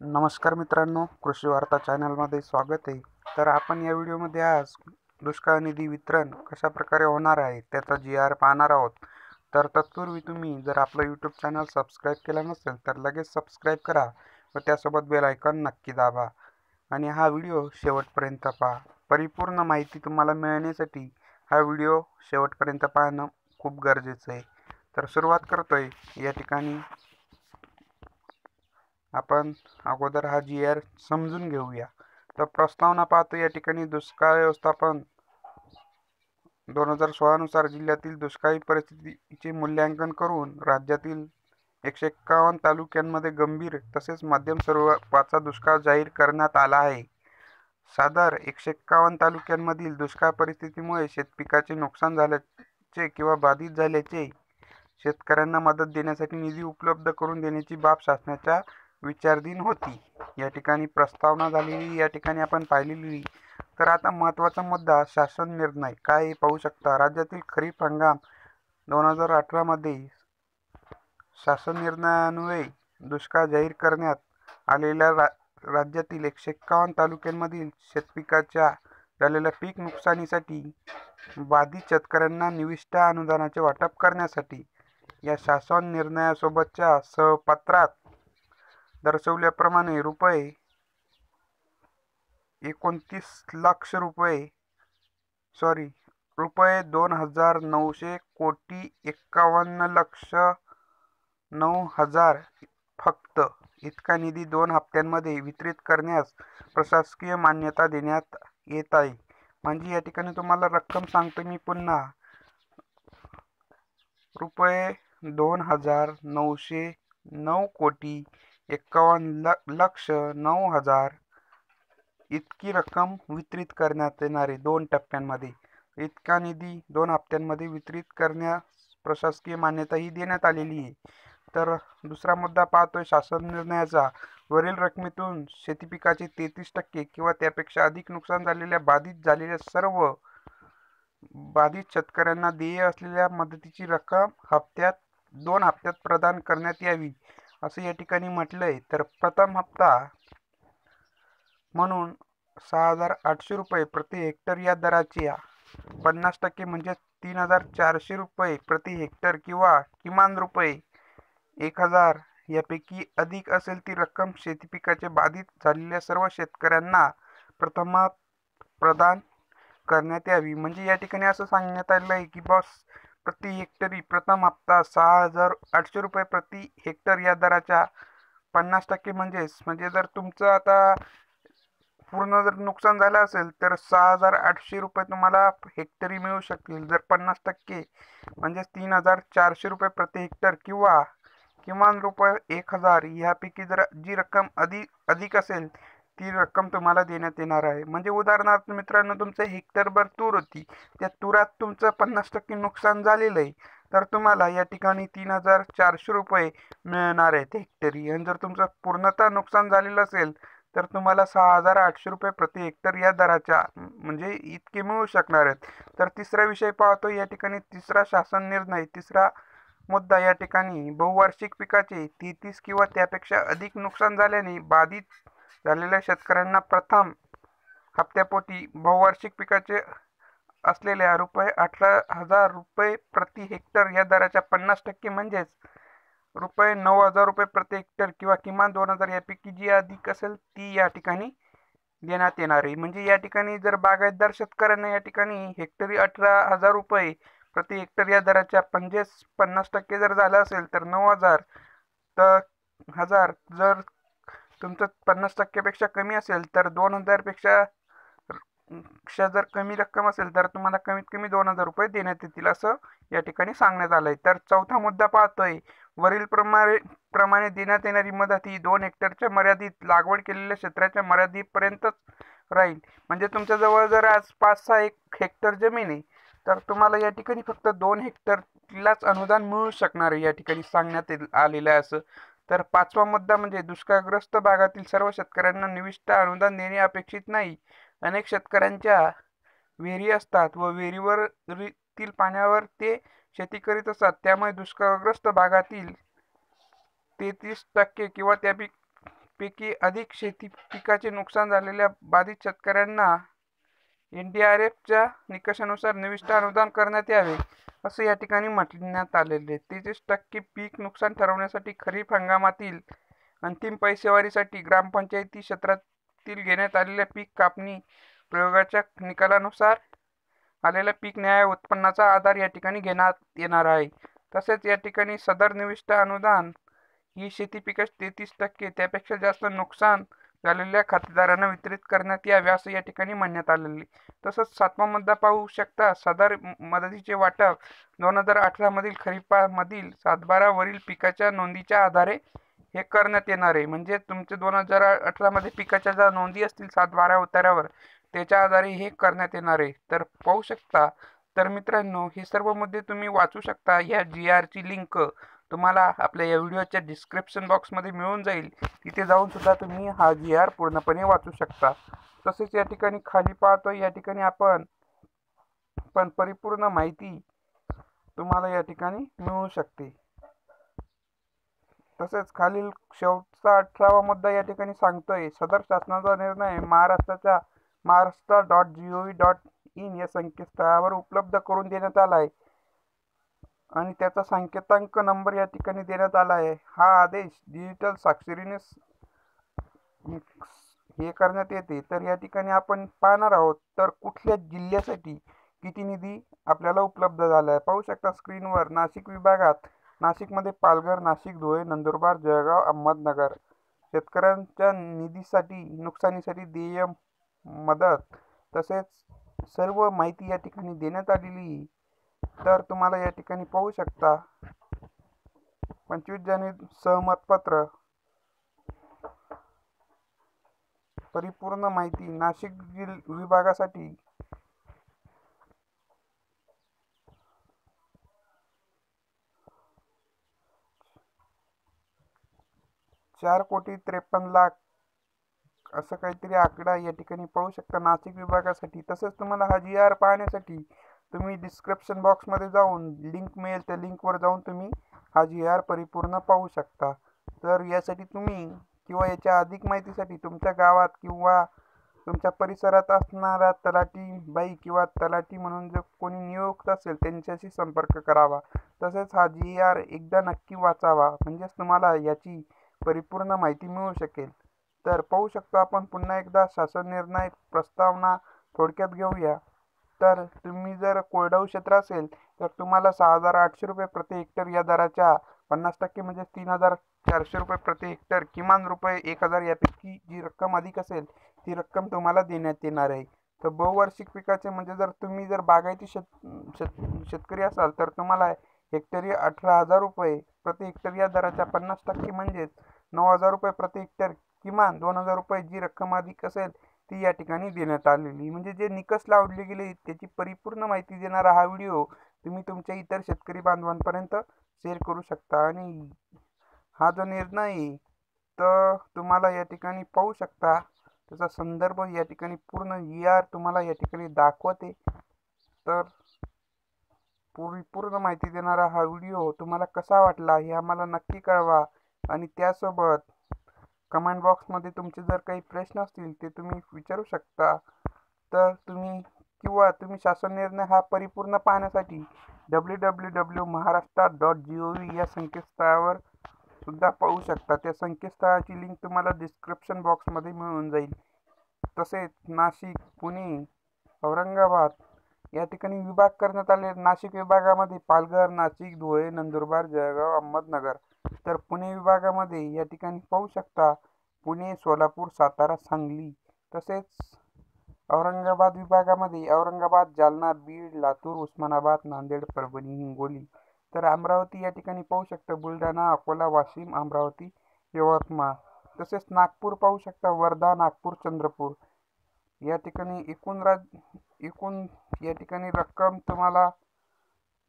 नमस्कार मित्रांनो कृषी वार्ता चॅनलमध्ये स्वागत आहे. तर आपण या व्हिडिओमध्ये आज दुष्काळ निधी वितरण कशा प्रकारे होणार आहे त्याचा जी आर पाहणार आहोत. तर तत्पूर्वी तुम्ही जर आपलं यूट्यूब चॅनल सबस्क्राईब केलं नसेल तर लगेच सबस्क्राईब करा व त्यासोबत बेल आयकॉन नक्की दाबा. आणि हा व्हिडिओ शेवटपर्यंत पहा. परिपूर्ण माहिती तुम्हाला मिळण्यासाठी हा व्हिडिओ शेवटपर्यंत पाहणं खूप गरजेचं आहे. तर सुरुवात करतोय. या ठिकाणी आपण अगोदर हा जी आर समजून घेऊया. तर प्रस्तावना पाहतो या ठिकाणी दुष्काळ व्यवस्थापन दोन हजार सोळानुसार जिल्ह्यातील दुष्काळी परिस्थितीचे मूल्यांकन करून राज्यातील एकशे एक्कावन्न तालुक्यांमध्ये गंभीर तसेच मध्यम स्वरूपाचा दुष्काळ जाहीर करण्यात आला आहे. सादर एकशे एक्कावन्न तालुक्यांमधील दुष्काळ परिस्थितीमुळे शेतपिकाचे नुकसान झाल्याचे किंवा बाधित झाल्याचे शेतकऱ्यांना मदत देण्यासाठी निधी उपलब्ध करून देण्याची बाब शासनाच्या विचारधीन होती. या ठिकाणी प्रस्तावना झालेली या ठिकाणी आपण पाहिलेली. तर आता महत्त्वाचा मुद्दा शासन निर्णय. काय पाहू शकता? राज्यातील खरीप हंगाम दोन हजार अठरामध्ये शासन निर्णयान्वये दुष्काळ जाहीर करण्यात आलेल्या रा राज्यातील एकशे एक्कावन्न तालुक्यांमधील शेतपिकाच्या झालेल्या पीक नुकसानीसाठी बाधित शेतकऱ्यांना निविष्ट अनुदानाचे वाटप करण्यासाठी या शासन निर्णयासोबतच्या सहपत्रात दर्शवल्याप्रमाणे रुपये एकोणतीस लक्ष रुपये सॉरी रुपये दोन हजार नऊशे कोटी एक्कावन्न लक्ष नऊ हजार फक्त. इतका निधी दोन हप्त्यांमध्ये वितरित करण्यास प्रशासकीय मान्यता देण्यात येत आहे. म्हणजे या ठिकाणी तुम्हाला रक्कम सांगतो मी पुन्हा. रुपये दोन हजार नऊशे नऊ कोटी एक्कावन्न लक्ष नऊ हजार इतकी रक्कम वितरित करण्यात येणार आहे दोन टप्प्यांमध्ये. इतका निधी दोन हप्त्यांमध्ये वितरित करण्यास प्रशासकीय मान्यता ही देण्यात आलेली आहे. तर दुसरा मुद्दा पाहतोय शासन निर्णयाचा. वरील रकमेतून शेती पिकाचे तेहतीस टक्के किंवा त्यापेक्षा अधिक नुकसान झालेल्या बाधित झालेल्या सर्व बाधित शेतकऱ्यांना देय असलेल्या मदतीची रक्कम हप्त्यात दोन हप्त्यात प्रदान करण्यात यावी. असं या ठिकाणी म्हटलंय तर प्रथम हप्ता म्हणून सहा हजार आठशे रुपये प्रति हेक्टर या दराच्या पन्नास टक्के म्हणजे तीन हजार चारशे रुपये प्रति हेक्टर किंवा किमान रुपये एक हजार यापैकी अधिक असेल ती रक्कम शेती पिकाचे बाधित झालेल्या सर्व शेतकऱ्यांना प्रथमात प्रदान करण्यात यावी. म्हणजे या ठिकाणी असं सांगण्यात आलं आहे की बस प्रति हेक्टरी प्रथम हप्ता सहा हजार आठशे रुपये प्रति हेक्टर या दराच्या पन्नास टक्के म्हणजेच म्हणजे जर तुमचं आता पूर्ण जर नुकसान झालं असेल तर सहा हजार आठशे रुपये तुम्हाला हेक्टरी मिळू शकतील. जर पन्नास टक्के म्हणजेच तीन हजार चारशे रुपये प्रति हेक्टर किंवा किमान रुपये एक हजार ह्यापैकी जर जी रक्कम अधिक अधिक असेल ती रक्कम तुम्हाला देण्यात येणार आहे. म्हणजे उदाहरणार्थ मित्रांनो तुमचं हेक्टरभर तूर होती. त्या तुरात तुमचं पन्नास टक्के नुकसान झालेलं आहे. तर तुम्हाला या ठिकाणी तीन हजार चारशे रुपये मिळणार आहेत हेक्टरी आणि जर तुमचं पूर्णतः नुकसान झालेलं असेल तर तुम्हाला सहा हजार आठशे रुपये प्रति हेक्टर या दराच्या म्हणजे इतके मिळू शकणार आहेत. तर तिसरा विषय पाहतो या ठिकाणी तिसरा शासन निर्णय तिसरा मुद्दा या ठिकाणी बहुवार्षिक पिकाचे तेहतीस किंवा त्यापेक्षा अधिक नुकसान झाल्याने बाधित झालेल्या शेतकऱ्यांना प्रथम हप्त्यापोटी बहुवार्षिक पिकाचे असलेल्या रुपये अठरा हजार रुपये प्रति हेक्टर या दराच्या पन्नास टक्के म्हणजेच रुपये नऊ हजार रुपये प्रति हेक्टर किंवा किमान दोन हजार यापैकी जी अधिक असेल ती या ठिकाणी देण्यात येणार आहे. म्हणजे या ठिकाणी जर बागायतदार शेतकऱ्यांना या ठिकाणी हेक्टरी अठरा हजार रुपये प्रति हेक्टर या दराच्या पंचेस पन्नास टक्के जर झालं असेल तर नऊ हजार तर हजार जर तुमचं पन्नास टक्क्यापेक्षा कमी असेल तर दोन हजारपेक्षा पेक्षा जर कमी रक्कम असेल तर तुम्हाला कमीत कमी दोन हजार रुपये देण्यात येतील असं या ठिकाणी सांगण्यात आलं आहे तर चौथा मुद्दा पाहतोय. वरील प्रमाणे प्रमाणे देण्यात येणारी मदत ही दोन हेक्टरच्या मर्यादित लागवड केलेल्या क्षेत्राच्या मर्यादेपर्यंतच राहील. म्हणजे तुमच्याजवळ जर आज पाच सहा एक हेक्टर जमीन आहे तर तुम्हाला या ठिकाणी फक्त दोन हेक्टरलाच अनुदान मिळू शकणार आहे या ठिकाणी सांगण्यात आलेलं आहे असं तर पाचवा मुद्दा म्हणजे दुष्काळग्रस्त भागातील सर्व शेतकऱ्यांना निविष्ट अनुदान देणे अपेक्षित नाही. अनेक शेतकऱ्यांच्या विहिरी असतात व विहिरीवरील पाण्यावर ते शेती करीत असतात. त्यामुळे दुष्काळग्रस्त भागातील तेहतीस टक्के किंवा त्यापैकी पैकी अधिक शेती पिकाचे नुकसान झालेल्या बाधित शेतकऱ्यांना एन डी आर एफच्या निकषानुसार निविष्ट अनुदान करण्यात यावे, असं या ठिकाणी म्हटण्यात आलेले तेहतीस टक्के पीक नुकसान ठरवण्यासाठी खरीप हंगामातील अंतिम पैसेवारीसाठी ग्रामपंचायती क्षेत्रातील घेण्यात आलेल्या पीक कापणी प्रयोगाच्या निकालानुसार आलेल्या पीक न्याय उत्पन्नाचा आधार या ठिकाणी घेण्यात येणार आहे. तसेच या ठिकाणी सदर निविष्ट अनुदान ही शेती पिकास तेहतीस टक्के त्यापेक्षा जास्त नुकसान झालेल्या खातेदारांना वितरित करण्यात यावे, असं या ठिकाणी म्हणण्यात आलेले तसंच सातवा मुद्दा पाहू शकता सदर मदतीचे वाटप दोन हजार अठरामधील खरीपामधील सातबारावरील पिकाच्या नोंदीच्या आधारे हे करण्यात येणार आहे. म्हणजे तुमचे दोन हजार अठरामध्ये पिकाच्या ज्या नोंदी असतील सातबारा उतारावर त्याच्या आधारे हे करण्यात येणार आहे. तर पाहू शकता तर मित्रांनो हे सर्व मुद्दे तुम्ही वाचू शकता. या जी आरची लिंक तुम्हाला आपल्या या व्हिडिओच्या डिस्क्रिप्शन बॉक्समध्ये मिळून जाईल. तिथे जाऊन सुद्धा तुम्ही हा जी आर पूर्णपणे वाचू शकता. तसेच या ठिकाणी खाली पाहतो या ठिकाणी आपण पण परिपूर्ण माहिती तुम्हाला या ठिकाणी मिळू शकते. तसेच खालील शेवटचा अठरावा मुद्दा या ठिकाणी सांगतोय सदर शासनाचा निर्णय महाराष्ट्राच्या Maharashtra dot G O V dot in या संकेतस्थळावर उपलब्ध करून देण्यात आला आहे आणि त्याचा संकेतांक नंबर या ठिकाणी देण्यात आला आहे. हा आदेश डिजिटल साक्षरीने हे करण्यात येते. तर या ठिकाणी आपण पाहणार आहोत तर कुठल्या जिल्ह्यासाठी किती निधी आपल्याला उपलब्ध झाला आहे. पाहू शकता स्क्रीनवर नाशिक विभागात नाशिकमध्ये पालघर, नाशिक, धुळे, नंदुरबार, जळगाव, अहमदनगर शेतकऱ्यांच्या निधीसाठी नुकसानीसाठी देय मदत तसेच सर्व माहिती या ठिकाणी देण्यात आलेली तर तुम्हाला या ठिकाणी पाहू शकता. पंचवीस जानेवारी सहमतपत्र. परिपूर्ण माहिती नाशिक विभागासाठी. चार कोटी त्रेपन्न लाख असं काहीतरी आकडा या ठिकाणी पाहू शकता नाशिक विभागासाठी. तसंच तुम्हाला हा जी आर पाहण्यासाठी तुम्ही डिस्क्रिप्शन बॉक्समध्ये जाऊन लिंक मिळेल त्या लिंकवर जाऊन तुम्ही हा जी आर परिपूर्ण पाहू शकता. तर यासाठी तुम्ही किंवा याच्या अधिक माहितीसाठी तुमच्या गावात किंवा तुमच्या परिसरात असणारा तलाठी बाई किंवा तलाठी म्हणून जो कोणी नियुक्त असेल त्यांच्याशी संपर्क करावा. तसेच हा जी आर एकदा नक्की वाचावा म्हणजेच तुम्हाला याची परिपूर्ण माहिती मिळू शकेल. तर पाहू शकतो आपण पुन्हा एकदा शासन निर्णय प्रस्तावना थोडक्यात घेऊया. तर तुम्ही जर कोरडवाहू क्षेत्र असेल तर तुम्हाला सहा हजार आठशे रुपये प्रति हेक्टर या दराच्या पन्नास टक्के म्हणजे तीन हजार चारशे रुपये प्रति हेक्टर किमान रुपये एक हजार यापैकी जी रक्कम अधिक असेल ती रक्कम तुम्हाला देण्यात येणार आहे. तर बहुवार्षिक पिकाचे म्हणजे जर तुम्ही जर बागायती शेत शेतकरी असाल तर तुम्हाला हेक्टरी अठरा हजार रुपये प्रति हेक्टर या दराच्या पन्नास टक्के म्हणजेच नऊ हजार रुपये प्रति हेक्टर किमान दोन हजार रुपये जी रक्कम अधिक असेल ती या ठिकाणी देण्यात आलेली. म्हणजे जे निकष लावले गेले त्याची परिपूर्ण माहिती देणारा हा व्हिडिओ तुम्ही तुमच्या इतर शेतकरी बांधवांपर्यंत शेअर करू शकता. आणि हा जो निर्णय आहे तर तुम्हाला या ठिकाणी पाहू शकता. त्याचा संदर्भ या ठिकाणी पूर्ण ई आर तुम्हाला या ठिकाणी दाखवते. तर पूर्ण माहिती देणारा हा व्हिडिओ तुम्हाला कसा वाटला हे आम्हाला नक्की कळवा. आणि त्यासोबत कमेंट बॉक्समध्ये तुमचे जर काही प्रश्न असतील ते तुम्ही विचारू शकता. तर तुम्ही किंवा तुम्ही शासन निर्णय हा परिपूर्ण पाहण्यासाठी W W W Maharashtra dot G O V या संकेतस्थळावर सुद्धा पाहू शकता. त्या संकेतस्थळाची लिंक तुम्हाला डिस्क्रिप्शन बॉक्समध्ये मिळून जाईल. तसेच नाशिक पुणे औरंगाबाद या ठिकाणी विभाग करण्यात आले. नाशिक विभागामध्ये पालघर नाशिक धुळे नंदुरबार जळगाव अहमदनगर तर पुणे विभागामध्ये या ठिकाणी पाहू शकता पुणे सोलापूर सातारा सांगली तसेच औरंगाबाद विभागामध्ये औरंगाबाद जालना बीड लातूर उस्मानाबाद नांदेड परभणी हिंगोली तर अमरावती या ठिकाणी पाहू शकता बुलढाणा अकोला वाशिम अमरावती यवतमाळ तसेच नागपूर पाहू शकता वर्धा नागपूर चंद्रपूर या ठिकाणी एकूण राज एकूण या ठिकाणी रक्कम तुम्हाला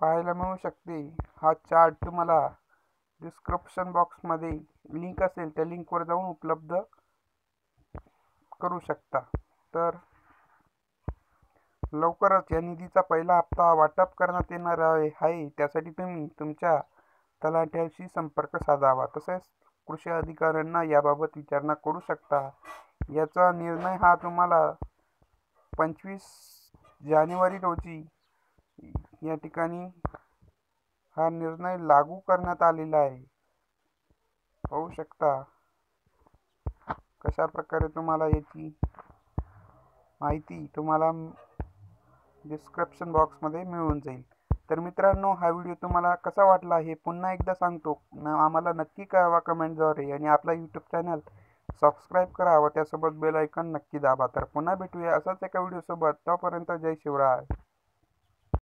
पाहायला मिळू शकते. हा चार्ट तुम्हाला डिस्क्रिप्शन बॉक्समध्ये लिंक असेल त्या लिंकवर जाऊन उपलब्ध करू शकता. तर लवकरच या निधीचा पहिला हप्ता वाटप करण्यात येणार आहे. त्यासाठी तुम्ही तुमच्या तलाठ्याशी संपर्क साधावा. तसेच कृषी अधिकाऱ्यांना याबाबत विचारणा करू शकता. याचा निर्णय हा तुम्हाला पंचवीस जानेवारी रोजी या ठिकाणी हा निर्णय लागू करण्यात आलेला आहे. पाहू शकता कशा प्रकारे तुम्हाला याची माहिती तुम्हाला डिस्क्रिप्शन बॉक्समध्ये मिळून जाईल. तर मित्रांनो हा व्हिडिओ तुम्हाला कसा वाटला हे पुन्हा एकदा सांगतो. न आम्हाला नक्की कळवा कमेंटद्वारे आणि आपला यूट्यूब चॅनल सबस्क्राईब करा व त्यासोबत बेल ऐकन नक्की दाबा. तर पुन्हा भेटूया असाच एका व्हिडिओसोबत तोपर्यंत जय शिवराय.